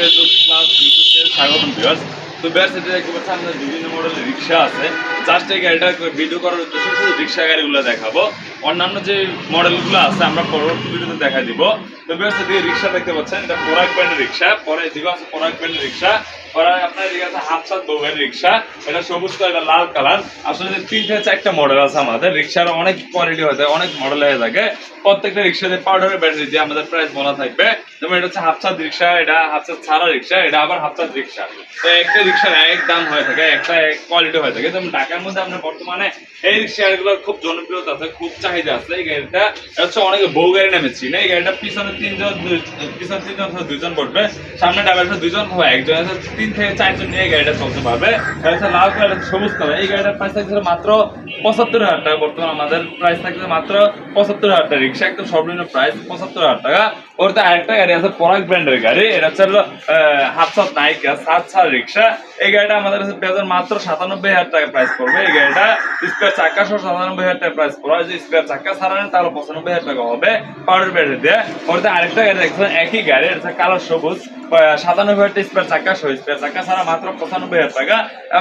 Facebook plus YouTube page স্বাগতম viewers তো viewers এটা দেখতে পাচ্ছেন আমাদের বিভিন্ন মডেলের রিক্সা আছে। জাস্ট এই গাড়িটা ভিডিও করার উদ্দেশ্য শুধু রিক্সা গাড়িগুলো দেখাবো। অন্যান্য যে মডেলগুলো আছে, আমরা পরবর্তী ভিডিওতে দেখা দিব। তো ভিউয়ার্স এদিকে রিক্সা দেখতে পাচ্ছেন, এটা পরাগ রিক্সা পরে এদিকে আছে পরাগ রিক্সা পরে আপনার এদিকে আছে হাফ সাত বউয়ের রিক্সা এটা সবুজ কালার এটা লাল কালার আসলে যে তিন থেকে চারটা মডেল আছে আমাদের রিক্সার অনেক কোয়ালিটি হয়ে থাকে অনেক মডেল হয়ে থাকে। প্রত্যেকটা রিক্সাতে পাউডারের ব্যাটারি দিয়ে আমাদের প্রাইস বলা থাকবে। যেমন এটা হচ্ছে হাফসাদ রিক্সা এটা হাফসাদ ছাড়া রিক্সা এটা আবার হাফসাদ রিক্সা তো একটা রিক্সার এক দাম হয়ে থাকে, একটা এক কোয়ালিটি হয়ে থাকে। যেমন ঢাকার মধ্যে আপনার বর্তমানে এই রিক্সা গাড়িগুলোর খুব জনপ্রিয়তা আছে, খুব চাহিদা আছে। এই গাড়িটা হচ্ছে অনেকে বউ গাড়ি নামে চিনে। এই গাড়িটা পিছনে তিনজন পিছনে তিনজন দুইজন বসবে, সামনে ডাবলটা দুজন অথবা একজন তিন থেকে চারজন নিয়ে গাড়িটা চলতে পারবে। এটা লাল কালার সবুজ কালার। এই গাড়িটার প্রাইস থাকছে মাত্র পঁচাত্তর হাজার টাকা। বর্তমানে আমাদের প্রাইস থাকছে মাত্র পঁচাত্তর হাজার টাকা। রিক্সা একদম সর্বনিম্ন প্রাইস পঁচাত্তর হাজার টাকা। ওর তো আরেকটা গাড়ি আছে পরাগ ব্র্যান্ডের গাড়ি। এটা হচ্ছে হলো হাফসাত নাইকা সাত সাত রিক্সা। এই গাড়িটা আমাদের কাছে পেয়ে মাত্র সাতানব্বই হাজার টাকা প্রাইস পড়বে। এই গাড়িটা স্পেয়ার চাকা সহ সাতানব্বই হাজার টাকা প্রাইস পড়বে। যদি স্পেয়ার চাকা নেন, তাহলে পঁচানব্বই হাজার টাকা হবে পাউডার ব্যাটারি দিয়ে। ওর তো আরেকটা গাড়ি দেখছেন, একই গাড়ি, এটা কালো সবুজ। সাতানব্বই হাজার স্পেয়ার চাকা সহ স্পেয়ার চাকা ছাড়া মাত্র পঁচানব্বই হাজার টাকা।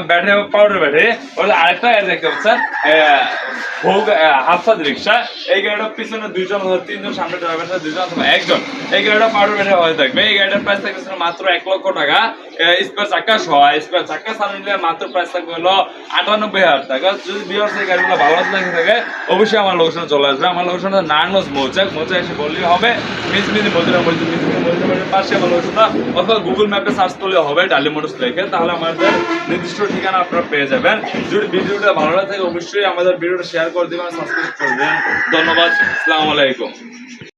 ব্যাটারি পাউডার ব্যাটারি ওটা আরেকটা দেখতে পাচ্ছেন ভোগ হাফসাদ রিক্সা। এই গাড়িটার পিছনে দুইজন তিনজন, সামনে ড্রাইভার দুইজন অথবা একজন। এই গাড়িটা পাউডার ব্যাটারি হয়ে থাকবে। এই গাড়িটার প্রাইস থাকবে মাত্র এক লক্ষ টাকা। স্পেয়ার চাকা সহ স্পেয়ার চাকা নিলে মাত্র প্রাইস থাকবে হলো আটানব্বই হাজার টাকা। যদি বিয়ার্স এই গাড়িগুলো ভালো লাগে থাকে অবশ্যই আমার লোকেশনে চলে আসবে আমার লোকেশনটা নারায়ণগঞ্জ মৌচাক মৌচাক এসে বললেই হবে। মিস মিনি মজুরা মসজিদ মিস মিনি মজুরা মসজিদের পাশে আমার লোকেশনটা অথবা গুগল ম্যাপে সার্চ করলে হবে ডালি মোটরস লেখে। তাহলে আমাদের নির্দিষ্ট ঠিকানা আপনারা পেয়ে যাবেন। যদি ভিডিওটা ভালো লাগে অবশ্যই আমাদের ভিডিওটা শেয়ার করে দিবেন সাবস্ক্রাইব করে দেবেন ধন্যবাদ। আসসালামু আলাইকুম।